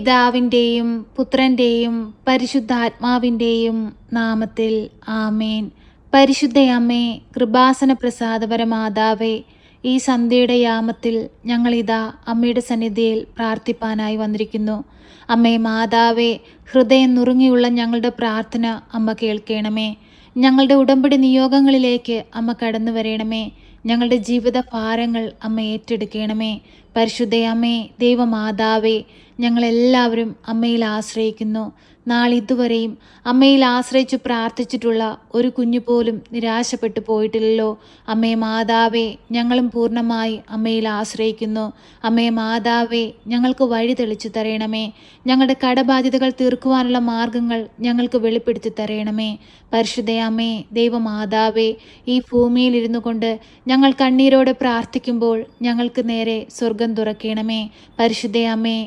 പിതാവിന്റെയും പുത്രന്റെയും പരിശുദ്ധാത്മാവിന്റെയും നാമത്തിൽ ആമേൻ. പരിശുദ്ധയമ്മേ കൃപാസന പ്രസാദപരമാതാവേ ഈ സന്ധ്യയുടെ യാമത്തിൽ ഞങ്ങളിതാ അമ്മയുടെ സന്നിധിയിൽ പ്രാർത്ഥിപ്പാനായി വന്നിരിക്കുന്നു. അമ്മേ മാതാവേ ഹൃദയം നുറുങ്ങിയുള്ള ഞങ്ങളുടെ പ്രാർത്ഥന അമ്മ കേൾക്കണമേ. ഞങ്ങളുടെ ഉടമ്പടി നിയോഗങ്ങളിലേക്ക് അമ്മ കടന്നു വരണമേ. ഞങ്ങളുടെ ജീവിത ഭാരങ്ങൾ അമ്മ ഏറ്റെടുക്കണമേ. പരിശുദ്ധയമ്മേ ദൈവമാതാവേ ഞങ്ങളെല്ലാവരും അമ്മയിൽ ആശ്രയിക്കുന്നു. നാളിതുവരെയും അമ്മയിൽ ആശ്രയിച്ചു പ്രാർത്ഥിച്ചിട്ടുള്ള ഒരു കുഞ്ഞു പോലും നിരാശപ്പെട്ടു പോയിട്ടില്ലല്ലോ. അമ്മേ മാതാവേ ഞങ്ങളും പൂർണമായി അമ്മയിൽ ആശ്രയിക്കുന്നു. അമ്മേ മാതാവേ ഞങ്ങൾക്ക് വഴി തെളിച്ചു തരണമേ. ഞങ്ങളുടെ കടബാധ്യതകൾ തീർക്കുവാനുള്ള മാർഗങ്ങൾ ഞങ്ങൾക്ക് വെളിപ്പെടുത്തി തരണമേ. പരിശുദ്ധയമ്മേ ദൈവമാതാവേ ഈ ഭൂമിയിൽ ഇരുന്നു കൊണ്ട് ഞങ്ങൾ കണ്ണീരോടെ പ്രാർത്ഥിക്കുമ്പോൾ ഞങ്ങൾക്ക് നേരെ സ്വർഗം തുറക്കണമേ. പരിശുദ്ധയമ്മേ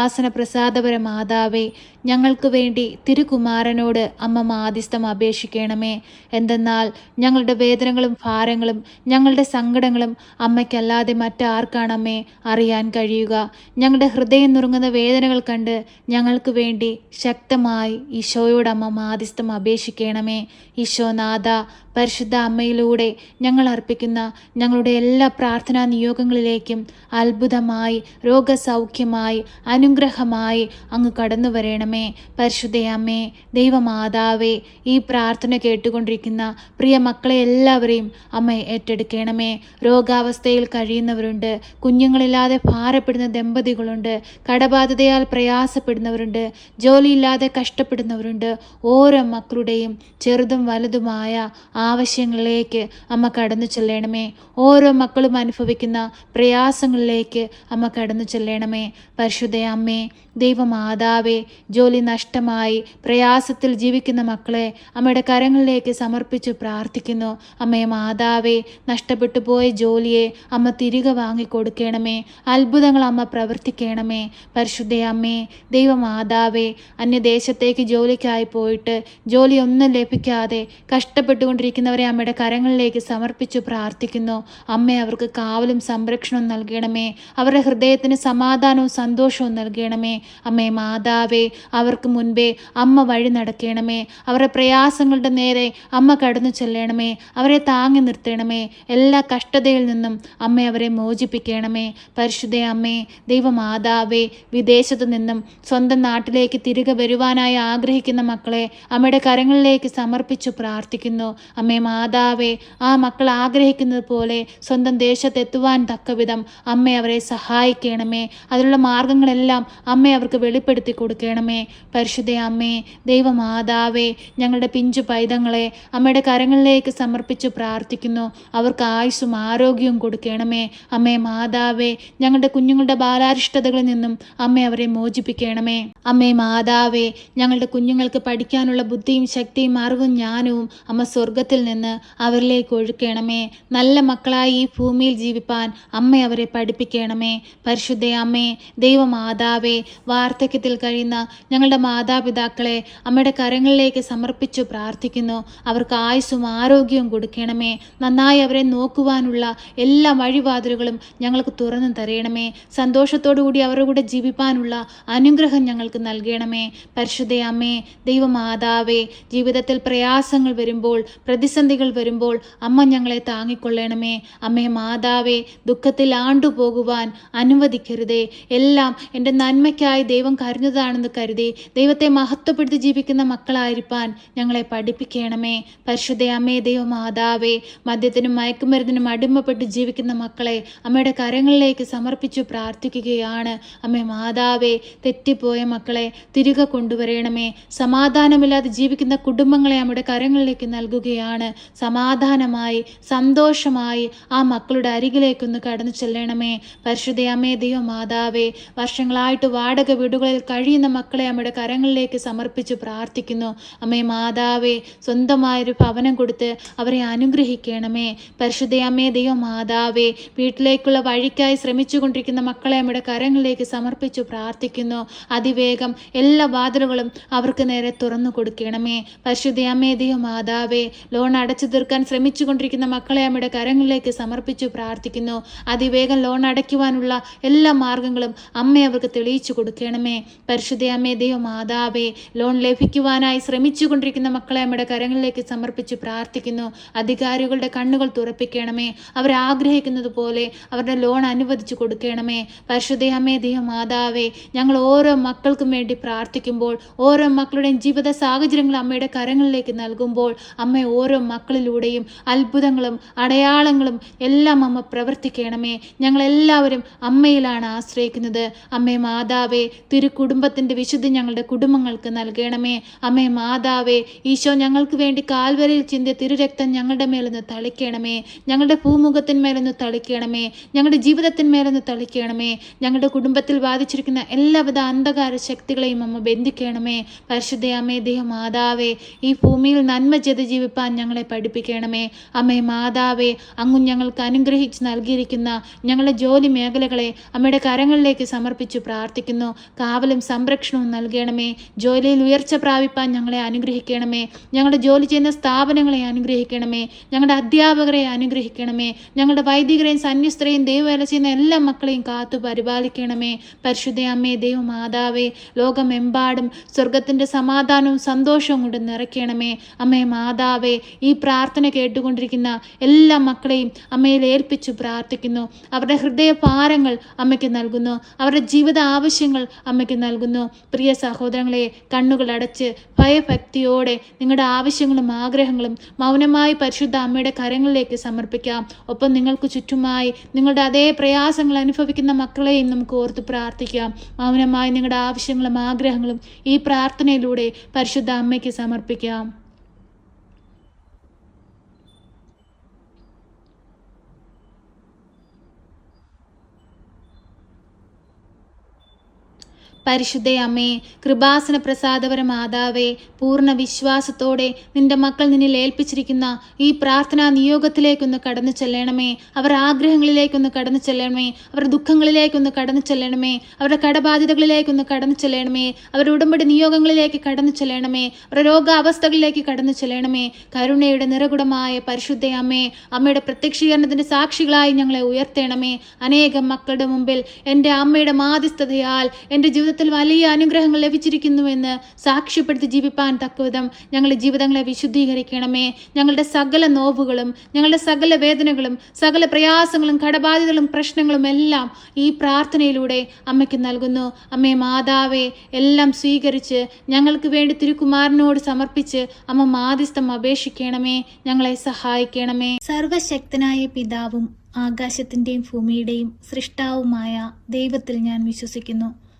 കൃപാസന പ്രസാദപര മാതാവേ ഞങ്ങൾക്ക് വേണ്ടി തിരുകുമാരനോട് അമ്മ മാധ്യസ്ഥം അപേക്ഷിക്കണമേ. എന്തെന്നാൽ ഞങ്ങളുടെ വേദനകളും ഭാരങ്ങളും ഞങ്ങളുടെ സങ്കടങ്ങളും അമ്മയ്ക്കല്ലാതെ മറ്റാർക്കാണമ്മേ അറിയാൻ കഴിയുക. ഞങ്ങളുടെ ഹൃദയം നുറുങ്ങുന്ന വേദനകൾ കണ്ട് ഞങ്ങൾക്ക് വേണ്ടി ശക്തമായി ഈശോയോട് അമ്മ മാധ്യസ്ഥം അപേക്ഷിക്കണമേ. ഈശോനാഥ പരിശുദ്ധ അമ്മയിലൂടെ ഞങ്ങൾ അർപ്പിക്കുന്ന ഞങ്ങളുടെ എല്ലാ പ്രാർത്ഥനാ നിയോഗങ്ങളിലേക്കും അത്ഭുതമായി രോഗസൗഖ്യമായി അനുഗ്രഹമായി അങ്ങ് കടന്നു വരണമേ പരിശുദ്ധയമ്മേ ദൈവമാതാവേ ഈ പ്രാർത്ഥന കേട്ടുകൊണ്ടിരിക്കുന്ന പ്രിയ മക്കളെ എല്ലാവരെയും അമ്മ ഏറ്റെടുക്കണമേ. രോഗാവസ്ഥയിൽ കഴിയുന്നവരുണ്ട് കുഞ്ഞുങ്ങളില്ലാതെ ഭാരപ്പെടുന്ന ദമ്പതികളുണ്ട് കടബാധിതയാൽ പ്രയാസപ്പെടുന്നവരുണ്ട് ജോലിയില്ലാതെ കഷ്ടപ്പെടുന്നവരുണ്ട്. ഓരോ മക്കളുടെയും ചെറുതും വലുതുമായ ആവശ്യങ്ങളിലേക്ക് അമ്മ കടന്നു ചെല്ലണമേ. ഓരോ മക്കളും അനുഭവിക്കുന്ന പ്രയാസങ്ങളിലേക്ക് അമ്മ കടന്നു ചെല്ലണമേ. പരിശുദ്ധ അമ്മേ ദൈവമാതാവേ ജോലി നഷ്ടമായി പ്രയാസത്തിൽ ജീവിക്കുന്ന മക്കളെ അമ്മയുടെ കരങ്ങളിലേക്ക് സമർപ്പിച്ച് പ്രാർത്ഥിക്കുന്നു. അമ്മയെ മാതാവേ നഷ്ടപ്പെട്ടു പോയ ജോലിയെ അമ്മ തിരികെ വാങ്ങിക്കൊടുക്കണമേ. അത്ഭുതങ്ങൾ അമ്മ പ്രവർത്തിക്കണമേ. പരിശുദ്ധ അമ്മേ ദൈവമാതാവേ അന്യദേശത്തേക്ക് ജോലിക്കായി പോയിട്ട് ജോലി ഒന്നും ലഭിക്കാതെ കഷ്ടപ്പെട്ടുകൊണ്ടിരിക്കുന്നവരെ അമ്മയുടെ കരങ്ങളിലേക്ക് സമർപ്പിച്ച് പ്രാർത്ഥിക്കുന്നു. അമ്മ അവർക്ക് കാവലും സംരക്ഷണവും നൽകണമേ. അവരുടെ ഹൃദയത്തിന് സമാധാനവും സന്തോഷവും നൽകണമേ. അമ്മേ മാതാവേ അവർക്ക് മുൻപേ അമ്മ വഴി നടക്കണമേ. അവരുടെ പ്രയാസങ്ങളുടെ നേരെ അമ്മ കടന്നു ചെല്ലണമേ. അവരെ താങ്ങി നിർത്തണമേ. എല്ലാ കഷ്ടതയിൽ നിന്നും അമ്മ അവരെ മോചിപ്പിക്കണമേ. പരിശുദ്ധ അമ്മേ ദൈവമാതാവേ വിദേശത്തു നിന്നും സ്വന്തം നാട്ടിലേക്ക് തിരികെ വരുവാനായി ആഗ്രഹിക്കുന്ന മക്കളെ അമ്മയുടെ കരങ്ങളിലേക്ക് സമർപ്പിച്ചു പ്രാർത്ഥിക്കുന്നു. അമ്മേ മാതാവേ ആ മക്കൾ ആഗ്രഹിക്കുന്നത് പോലെ സ്വന്തം ദേശത്തെത്തുവാൻ തക്കവിധം അമ്മ അവരെ സഹായിക്കണമേ. അതിനുള്ള മാർഗങ്ങളെല്ലാം അമ്മ അവർക്ക് വെളിപ്പെടുത്തി കൊടുക്കണമേ. പരിശുദ്ധ അമ്മേ ദൈവമാതാവേ ഞങ്ങളുടെ പിഞ്ചു പൈതങ്ങളെ അമ്മയുടെ കരങ്ങളിലേക്ക് സമർപ്പിച്ച് പ്രാർത്ഥിക്കുന്നു. അവർക്ക് ആയുസ്സും ആരോഗ്യവും കൊടുക്കണമേ. അമ്മേ മാതാവേ ഞങ്ങളുടെ കുഞ്ഞുങ്ങളുടെ ബാലാരിഷ്ടതകളിൽ നിന്നും അമ്മ അവരെ മോചിപ്പിക്കണമേ. അമ്മേ മാതാവേ ഞങ്ങളുടെ കുഞ്ഞുങ്ങൾക്ക് പഠിക്കാനുള്ള ബുദ്ധിയും ശക്തിയും അറിവും ജ്ഞാനവും അമ്മ സ്വർഗത്തിൽ നിന്ന് അവരിലേക്ക് ഒഴുക്കണമേ. നല്ല മക്കളായി ഈ ഭൂമിയിൽ ജീവിപ്പാൻ അമ്മ അവരെ പഠിപ്പിക്കണമേ. പരിശുദ്ധ അമ്മേ ദൈവമാതാവേ വാർദ്ധക്യത്തിൽ കഴിയുന്ന ഞങ്ങളുടെ മാതാപിതാക്കളെ അമ്മയുടെ കരങ്ങളിലേക്ക് സമർപ്പിച്ചു പ്രാർത്ഥിക്കുന്നു. അവർക്ക് ആയുസ്സും ആരോഗ്യവും കൊടുക്കണമേ. നന്നായി അവരെ നോക്കുവാനുള്ള എല്ലാ വഴിവാതിലുകളും ഞങ്ങൾക്ക് തുറന്നു തരയണമേ സന്തോഷത്തോടു കൂടി അവരുടെ കൂടെ ജീവിപ്പാനുള്ള അനുഗ്രഹം ഞങ്ങൾക്ക് നൽകണമേ. പരിശുദ്ധയമ്മേ ദൈവമാതാവേ ജീവിതത്തിൽ പ്രയാസങ്ങൾ വരുമ്പോൾ പ്രതിസന്ധികൾ വരുമ്പോൾ അമ്മ ഞങ്ങളെ താങ്ങിക്കൊള്ളണമേ. അമ്മേ മാതാവേ ദുഃഖത്തിൽ ആണ്ടുപോകുവാൻ അനുവദിക്കരുതേ. എല്ലാം എന്റെ നന്മയ്ക്കായി ദൈവം കരുന്നതാണെന്ന് കരുതി ദൈവത്തെ മഹത്വപ്പെടുത്തി ജീവിക്കുന്ന മക്കളായിരിക്കാൻ ഞങ്ങളെ പഠിപ്പിക്കണമേ. പരിശുദ്ധ അമ്മേ ദൈവമാതാവേ മദ്യത്തിനും മയക്കുമരുന്നിനും അടിമപ്പെട്ട് ജീവിക്കുന്ന മക്കളെ അമ്മയുടെ കരങ്ങളിലേക്ക് സമർപ്പിച്ചു പ്രാർത്ഥിക്കുകയാണ്. അമ്മേ മാതാവേ തെറ്റിപ്പോയ മക്കളെ തിരികെ കൊണ്ടുവരണമേ. സമാധാനമില്ലാതെ ജീവിക്കുന്ന കുടുംബങ്ങളെ നമ്മുടെ കരങ്ങളിലേക്ക് നൽകുകയാണ്. സമാധാനമായി സന്തോഷമായി ആ മക്കളുടെ അരികിലേക്കൊന്ന് കടന്നു ചെല്ലണമേ. പരിശുദ്ധ അമ്മേ ദൈവമാതാവേ വർഷങ്ങളായിട്ട് വാടക വീടുകളിൽ കഴിയുന്ന മക്കളെ നമ്മുടെ കരങ്ങളിലേക്ക് സമർപ്പിച്ച് പ്രാർത്ഥിക്കുന്നു. അമ്മേ മാതാവേ സ്വന്തമായൊരു ഭവനം കൊടുത്ത് അവരെ അനുഗ്രഹിക്കണമേ. പരിശുദ്ധ അമ്മേ ദൈവ മാതാവേ വീട്ടിലേക്കുള്ള വഴിക്കായി ശ്രമിച്ചുകൊണ്ടിരിക്കുന്ന മക്കളെ നമ്മുടെ കരങ്ങളിലേക്ക് സമർപ്പിച്ചു പ്രാർത്ഥിക്കുന്നു. അതിവേ അതിവേഗം എല്ലാ വാതിലുകളും അവർക്ക് നേരെ തുറന്നു കൊടുക്കണമേ. പരിശുദ്ധയമ്മേ അമ്മേ മാതാവേ ലോൺ അടച്ചു തീർക്കാൻ ശ്രമിച്ചു കൊണ്ടിരിക്കുന്ന മക്കളെ അമ്മയുടെ കരങ്ങളിലേക്ക് സമർപ്പിച്ചു പ്രാർത്ഥിക്കുന്നു. അതിവേഗം ലോൺ അടയ്ക്കുവാനുള്ള എല്ലാ മാർഗങ്ങളും അമ്മ അവർക്ക് തെളിയിച്ചു കൊടുക്കണമേ. പരിശുദ്ധയമ്മേ അമ്മേ മാതാവേ ലോൺ ലഭിക്കുവാനായി ശ്രമിച്ചു കൊണ്ടിരിക്കുന്ന മക്കളെ അമ്മയുടെ കരങ്ങളിലേക്ക് സമർപ്പിച്ചു പ്രാർത്ഥിക്കുന്നു. അധികാരികളുടെ കണ്ണുകൾ തുറപ്പിക്കണമേ. അവർ ആഗ്രഹിക്കുന്നത് പോലെ അവരുടെ ലോൺ അനുവദിച്ചു കൊടുക്കണമേ. പരിശുദ്ധയമ്മേ അമ്മേ മാതാവേ ഞങ്ങൾ ഓരോ മക്കൾക്കും വേണ്ടി പ്രാർത്ഥിക്കുമ്പോൾ ഓരോ മക്കളുടെയും ജീവിത സാഹചര്യങ്ങൾ അമ്മയുടെ കരങ്ങളിലേക്ക് നൽകുമ്പോൾ അമ്മ ഓരോ മക്കളിലൂടെയും അത്ഭുതങ്ങളും അടയാളങ്ങളും എല്ലാം അമ്മ പ്രവർത്തിക്കണമേ. ഞങ്ങളെല്ലാവരും അമ്മയിലാണ് ആശ്രയിക്കുന്നത്. അമ്മേ മാതാവേ തിരുക്കുടുംബത്തിന്റെ വിശുദ്ധി ഞങ്ങളുടെ കുടുംബങ്ങൾക്ക് നൽകണമേ. അമ്മേ മാതാവേ ഈശോ ഞങ്ങൾക്ക് വേണ്ടി കാൽവരയിൽ ചിന്തിയ തിരുരക്തം ഞങ്ങളുടെ മേലൊന്ന് തളിക്കണമേ. ഞങ്ങളുടെ ഭൂമുഖത്തിന്മേലൊന്ന് തളിക്കണമേ. ഞങ്ങളുടെ ജീവിതത്തിന്മേലൊന്ന് തളിക്കണമേ. ഞങ്ങളുടെ കുടുംബത്തിൽ ബാധിച്ചിരിക്കുന്ന എല്ലാവിധ അന്ധകാര ശക്തികളെയും അമ്മ ബന്ധിക്കണമേ. പരിശുദ്ധ അമ്മേ ദേഹ മാതാവേ ഈ ഭൂമിയിൽ നന്മ ചെയ്ത് ജീവിപ്പാൻ ഞങ്ങളെ പഠിപ്പിക്കണമേ. അമ്മേ മാതാവേ അങ്ങും ഞങ്ങൾക്ക് അനുഗ്രഹിച്ച് നൽകിയിരിക്കുന്ന ഞങ്ങളുടെ ജോലി മേഖലകളെ അമ്മയുടെ കരങ്ങളിലേക്ക് സമർപ്പിച്ചു പ്രാർത്ഥിക്കുന്നു. കാവലും സംരക്ഷണവും നൽകണമേ. ജോലിയിൽ ഉയർച്ച പ്രാപിപ്പാൻ ഞങ്ങളെ അനുഗ്രഹിക്കണമേ. ഞങ്ങളുടെ ജോലി ചെയ്യുന്ന സ്ഥാപനങ്ങളെ അനുഗ്രഹിക്കണമേ. ഞങ്ങളുടെ അധ്യാപകരെ അനുഗ്രഹിക്കണമേ. ഞങ്ങളുടെ വൈദികരെയും സന്യസ്തരെയും ദൈവവേല ചെയ്യുന്ന എല്ലാ മക്കളെയും കാത്തു പരിപാലിക്കണമേ. പരിശുദ്ധ അമ്മേ ദൈവമാതാവേ ലോകമെമ്പാടും സ്വർഗത്തിന്റെ സമാധാനവും സന്തോഷവും കൊണ്ട് നിറയ്ക്കണമേ. അമ്മേ മാതാവേ ഈ പ്രാർത്ഥന കേട്ടുകൊണ്ടിരിക്കുന്ന എല്ലാ മക്കളെയും അമ്മയിൽ ഏൽപ്പിച്ചു പ്രാർത്ഥിക്കുന്നു. അവരുടെ ഹൃദയഭാരങ്ങൾ അമ്മയ്ക്ക് നൽകുന്നു. അവരുടെ ജീവിത ആവശ്യങ്ങൾ അമ്മയ്ക്ക് നൽകുന്നു. പ്രിയ സഹോദരങ്ങളെ കണ്ണുകൾ അടച്ച് ഭയഭക്തിയോടെ നിങ്ങളുടെ ആവശ്യങ്ങളും ആഗ്രഹങ്ങളും മൗനമായി പരിശുദ്ധ അമ്മയുടെ കരങ്ങളിലേക്ക് സമർപ്പിക്കാം. ഒപ്പം നിങ്ങൾക്ക് ചുറ്റുമായി നിങ്ങളുടെ അതേ പ്രയാസങ്ങൾ അനുഭവിക്കുന്ന മക്കളെയും നമുക്ക് ഓർത്ത് പ്രാർത്ഥിക്കാം. മൗനമായി നിങ്ങളുടെ ആവശ്യങ്ങളും ആഗ്രഹങ്ങളും ഈ പ്രാർത്ഥനയിലൂടെ പരിശുദ്ധ അമ്മയ്ക്ക് സമർപ്പിക്കാം. പരിശുദ്ധയമ്മേ കൃപാസന പ്രസാദപര മാതാവേ പൂർണ വിശ്വാസത്തോടെ നിന്റെ മക്കൾ നിന്നെ ഏൽപ്പിച്ചിരിക്കുന്ന ഈ പ്രാർത്ഥനാ നിയോഗത്തിലേക്കൊന്ന് കടന്നു ചെല്ലണമേ. അവർ ആഗ്രഹങ്ങളിലേക്കൊന്ന് കടന്നു ചെല്ലണമേ. അവരുടെ ദുഃഖങ്ങളിലേക്കൊന്ന് കടന്നു ചെല്ലണമേ. അവരുടെ കടബാധ്യതകളിലേക്കൊന്ന് കടന്നു ചെല്ലണമേ. അവരുടെ ഉടമ്പടി നിയോഗങ്ങളിലേക്ക് കടന്നു ചെല്ലണമേ. അവരുടെ രോഗാവസ്ഥകളിലേക്ക് കടന്നു ചെല്ലണമേ. കരുണയുടെ നിറകുടമായ പരിശുദ്ധയമ്മേ അമ്മയുടെ പ്രത്യക്ഷീകരണത്തിന്റെ സാക്ഷികളായി ഞങ്ങളെ ഉയർത്തേണമേ. അനേകം മക്കളുടെ മുമ്പിൽ എന്റെ അമ്മയുടെ മാധ്യസ്ഥതയാൽ എന്റെ ജീവിതത്തിൽ ജീവിതത്തിൽ വലിയ അനുഗ്രഹങ്ങൾ ലഭിച്ചിരിക്കുന്നുവെന്ന് സാക്ഷ്യപ്പെടുത്തി ജീവിപ്പാൻ തക്കവിധം ഞങ്ങളുടെ ജീവിതങ്ങളെ വിശുദ്ധീകരിക്കണമേ. ഞങ്ങളുടെ സകല നോവുകളും ഞങ്ങളുടെ സകല വേദനകളും സകല പ്രയാസങ്ങളും കടബാധിതകളും പ്രശ്നങ്ങളും എല്ലാം ഈ പ്രാർത്ഥനയിലൂടെ അമ്മയ്ക്ക് നൽകുന്നു. അമ്മേ മാതാവേ എല്ലാം സ്വീകരിച്ച് ഞങ്ങൾക്ക് വേണ്ടി തിരുക്കുമാരനോട് സമർപ്പിച്ച് അമ്മ മാധ്യസ്ഥം അപേക്ഷിക്കണമേ. ഞങ്ങളെ സഹായിക്കണമേ. സർവശക്തനായ പിതാവും ആകാശത്തിന്റെയും ഭൂമിയുടെയും സൃഷ്ടാവുമായ ദൈവത്തിൽ ഞാൻ വിശ്വസിക്കുന്നു.